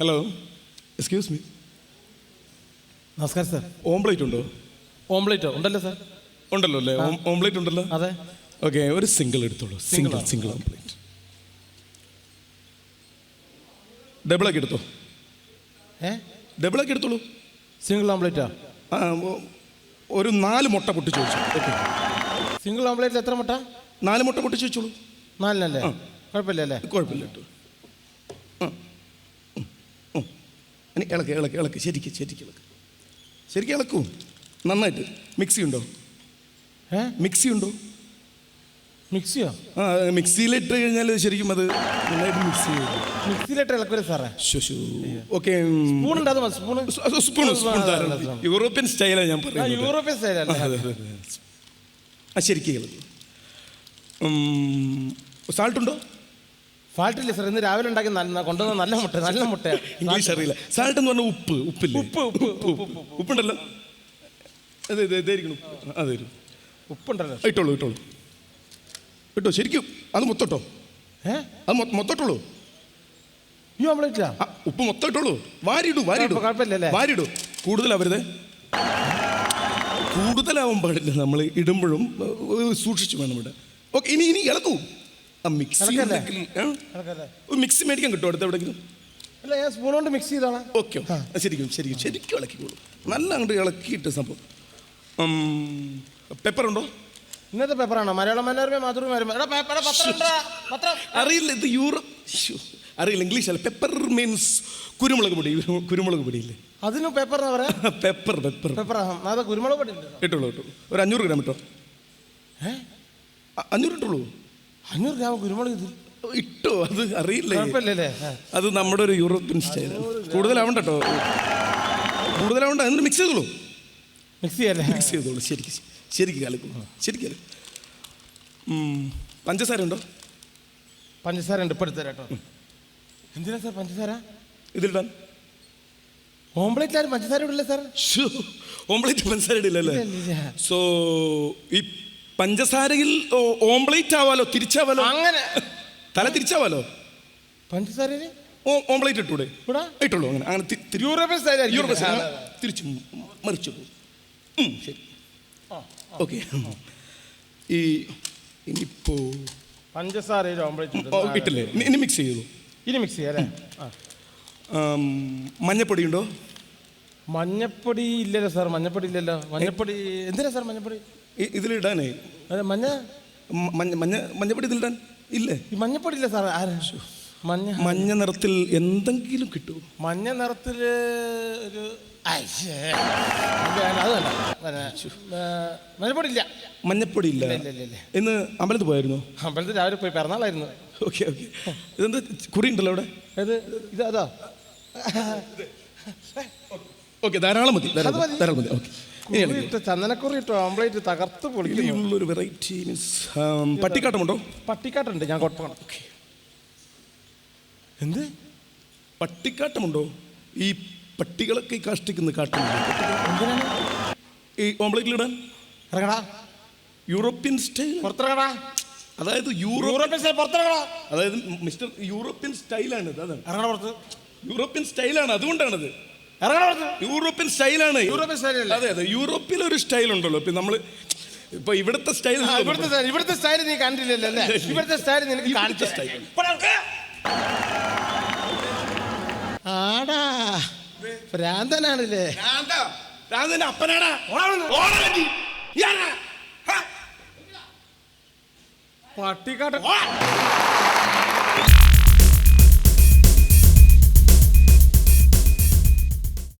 Hello excuse me നമസ്കാരം sir. Omelette ഉണ്ടോ? ഓംപ്ലേറ്റോ ഉണ്ടല്ലോ സാർ. ഉണ്ടല്ലോ അല്ലേ? ഓംപ്ലേറ്റ് ഉണ്ടല്ലോ? അതെ. ഓക്കെ ഒരു സിംഗിൾ എടുത്തോളൂ. സിംഗിൾ സിംഗിൾ ഓംപ്ലേറ്റ് ഡബിളൊക്കെ എടുത്തോ? ഏ? ഡബിളൊക്കെ എടുത്തോളൂ. സിംഗിൾ ഓംപ്ലേറ്റാ ആ? ഒരു നാല് മുട്ട പൊട്ടി ചോദിച്ചു. ഓക്കെ സിംഗിൾ ഓംപ്ലേറ്റിൽ എത്ര മുട്ട? നാല് മുട്ട പൊട്ടി ചോദിച്ചോളൂ. നാലിനല്ലേ? ആ. കുഴപ്പമില്ല അല്ലേ? കുഴപ്പമില്ല കേട്ടോ. ആ. ഇനി ഇളക്ക് ഇളക്ക് ഇളക്ക്. ശരിക്ക് ശരിക്ക് ഇളക്ക്. ശരിക്കും ഇളക്കൂ. നന്നായിട്ട്. മിക്സി ഉണ്ടോ ഏ? മിക്സി ഉണ്ടോ മിക്സിയോ? ആ മിക്സിയിലിട്ട് കഴിഞ്ഞാൽ ശരിക്കും അത് നന്നായിട്ട് മിക്സ് ചെയ്യും. മിക്സിയിലിട്ട് ഇളക്കൂല സാറേ? ശുശു ഓക്കെ സ്പൂൺ ഉണ്ട് അത് സ്പൂൺ സ്പൂൺ സ്പൂൺ തരാം യൂറോപ്യൻ സ്റ്റൈലാണ് ഞാൻ ആ പറയുന്നത്. യൂറോപ്യൻ സ്റ്റൈലാണ് അല്ലേ? അതെ, അതെ, അതെ. ആ ശരിക്കും സാൾട്ടുണ്ടോ സാൾട്ട് ഉണ്ടോ ഫാൾട്ടില്ല സാർ? ഇന്ന് രാവിലെ ഉണ്ടാക്കി നല്ല കൊണ്ടുവന്ന നല്ല മുട്ട നല്ല മുട്ട ഇംഗ്ലീഷ് അറിയില്ല. സാൾട്ട് എന്ന് പറഞ്ഞാൽ ഉപ്പ് ഉപ്പില്ല? ഉപ്പ് ഉപ്പ് ഉപ്പ് ഉപ്പ് ഉപ്പുണ്ടല്ലോ. അതെ അതെ ഇതായിരിക്കണം. അതെ ഉപ്പുണ്ടല്ലോ ഇട്ടോളൂ ഇട്ടോളൂ. ഇട്ടോ ശരിക്കും. അത് മൊത്തട്ടോ ഏ? അത് മൊത്തട്ടോളൂ അയ്യോ ഓംപ്ലേറ്റാ ഉപ്പ് മൊത്തം ഇട്ടോളൂ. വാരിയിടൂ വാരിയിടൂ. കുഴപ്പം- കുഴപ്പമില്ലല്ലേ? വാരിയിടൂ. കൂടുതലാവരുത്? കൂടുതലാവാൻ പാടില്ല. നമ്മൾ ഇടുമ്പോഴും സൂക്ഷിച്ചു വേണം ഇവിടെ. ഓക്കെ ഇനി ഇനി ഇളക്കൂ. മിക്സി മിക്സി മേടിക്കാൻ കിട്ടും അടുത്ത് എവിടെയെങ്കിലും? അല്ല ഞാൻ സ്പൂൺ കൊണ്ട് മിക്സ് ചെയ്താണ് ഓക്കെ ശരിക്കും ശരിക്കും ശരിക്കും ഇളക്കിക്കോളൂ. നല്ല അങ്ങോട്ട് ഇളക്കിയിട്ട് സംഭവം. പെപ്പർ ഉണ്ടോ? ഇന്നത്തെ പേപ്പറാണോ മലയാളം മനോരമ മാതൃഭൂമി അറിയില്ല ഇത് യൂറോപ്പ് അറിയില്ല ഇംഗ്ലീഷ് അല്ല. പെപ്പർ മീൻസ് കുരുമുളക് പൊടി. കുരുമുളക് പൊടിയില്ലേ? അതിന് പേപ്പർ എന്ന് പറയാ? പെപ്പർ പെപ്പർ പേപ്പർ അത് കുരുമുളക് പൊടി ഇട്ടുള്ളൂ ഇട്ടോളൂ ഇട്ടോളൂ ഒരു അഞ്ഞൂറ് ഗ്രാം ഇട്ടോ? ഏ? അഞ്ഞൂറ് ഇട്ടോളൂ അഞ്ഞൂറ് ഗ്രാം കുരുമുളക് ഇട്ടോ? അത് അറിയില്ല? കുഴപ്പമില്ലല്ലേ? അത് നമ്മുടെ ഒരു യൂറോപ്യൻ സ്റ്റൈൽ കൂടുതലാവണ്ട കേട്ടോ കൂടുതലാവണ്ട. എന്നിട്ട് മിക്സ് ചെയ്തോളൂ. മിക്സ് ചെയ്യാല്ലേ? മിക്സ് ചെയ്തോളൂ. ശരിക്കും ശരിക്കും കലക്കും ശരിക്കും പഞ്ചസാര ഉണ്ടോ? പഞ്ചസാര ഉണ്ട്. ഇപ്പം എടുത്തരാം കേട്ടോ എന്തിനാ സാർ പഞ്ചസാര? ഇതിലിടാൻ. ഓംപ്ലേറ്റ് ആരും പഞ്ചസാര ഇടില്ല സാർ. ഓംപ്ലേറ്റ് പഞ്ചസാര ഇടില്ലല്ലേ. സോ ഈ പഞ്ചസാരയിൽ ഓംപ്ലേറ്റ് ആവാലോ തിരിച്ചാവാലോ? അങ്ങനെ. തല തിരിച്ചാവാലോ? പഞ്ചസാരയിൽ? ഓ ഓംപ്ലേറ്റ് ഇട്ടൂടെ? ഇട്ടുള്ളൂ അങ്ങനെ അങ്ങനെ യൂറോപ്യൻ തിരിച്ചു മറിച്ചു ശരി. ഓക്കെ. ഈ ഇനിയിപ്പോ പഞ്ചസാരയിൽ ഓംപ്ലേറ്റ് ഇട്ടില്ലേ? ഇനി- മിക്സ് ചെയ്തു? ഇനി മിക്സ് ചെയ്യാം മഞ്ഞപ്പൊടി ഉണ്ടോ? മഞ്ഞപ്പൊടി ഇല്ലല്ലോ സാർ മഞ്ഞപ്പൊടി ഇല്ലല്ലോ. മഞ്ഞപ്പൊടി എന്തിനാ സാർ മഞ്ഞപ്പൊടി? ഇതിലിടാനേ? അതെ മഞ്ഞ? മഞ്ഞ മഞ്ഞ മഞ്ഞപ്പൊടി ഇതിലിടാൻ? ഇല്ലേ? ഈ മഞ്ഞപ്പൊടി ഇല്ല സാർ ആരാ മഞ്ഞ. മഞ്ഞ നിറത്തിൽ എന്തെങ്കിലും കിട്ടുമോ മഞ്ഞ നിറത്തിൽ ഒരു. മഞ്ഞപ്പൊടിയില്ല വേണ്ട, അത് വേണ്ട. പിന്നെ, ഏ, മഞ്ഞപ്പൊടി ഇല്ല മഞ്ഞപ്പൊടി ഇല്ല ഇല്ല, ഇല്ല, ഇല്ല. ഇന്ന് അമ്പലത്തിൽ പോയായിരുന്നു? അമ്പലത്തിൽ രാവിലെ പോയി പിറന്നാളായിരുന്നു. Okay okay. ഇതെന്താ കുറി ഉണ്ടല്ലോ അവിടെ? ഇത് ഇതാ അതാ. ഓക്കെ ധാരാളം മതി. ധാരാളം മതി. ഓക്കെ. ചന്ദനക്കുറി ഇട്ടോ ഓംപ്ലേറ്റ് തകർത്ത് പൊളിക്കുന്നു. ഒരു വെറൈറ്റി മീൻസ് പട്ടിക്കാട്ടമുണ്ടോ? പട്ടിക്കാട്ടുണ്ട് ഞാൻ കൊട്ടണം. എന്ത്? പട്ടിക്കാട്ടമുണ്ടോ? ഈ പട്ടികളൊക്കെ കാഷ്ടിക്കുന്ന എന്തിനാണ്? ഈ ഓംപ്ലേറ്റിലിടാൻ ഇറങ്ങടാ. യൂറോപ്യൻ സ്റ്റൈൽ പുറത്തിറങ്ങടാ. അതായത് യൂറോപ്യൻ സ്റ്റൈൽ പുറത്തിറങ്ങടാ. അതായത് മിസ്റ്റർ യൂറോപ്യൻ സ്റ്റൈലാണ് അതാണ്. ഇറങ്ങണ പുറത്ത്. യൂറോപ്യൻ സ്റ്റൈലാണ് അതുകൊണ്ടാണത്. യൂറോപ്യൻ സ്റ്റൈലാണ്. യൂറോപ്യൻ സ്റ്റൈലല്ല? അതെ അതെ. യൂറോപ്പിൽ ഒരു സ്റ്റൈൽ ഉണ്ടല്ലോ ഇപ്പൊ നമ്മൾ ഇപ്പൊ ഇവിടുത്തെ സ്റ്റൈൽ ഇവിടുത്തെ style- ഇവിടുത്തെ സ്റ്റൈൽ നീ കണ്ടില്ലല്ലോ ഇവിടുത്തെ സ്റ്റൈൽ നിനക്ക് കാണിച്ച. സ്റ്റൈൽ ആടാ. ഭ്രാന്തനാണല്ലേ? ഭ്രാന്തന്റെ അപ്പനാടാ. പട്ടിക്കാട്ട.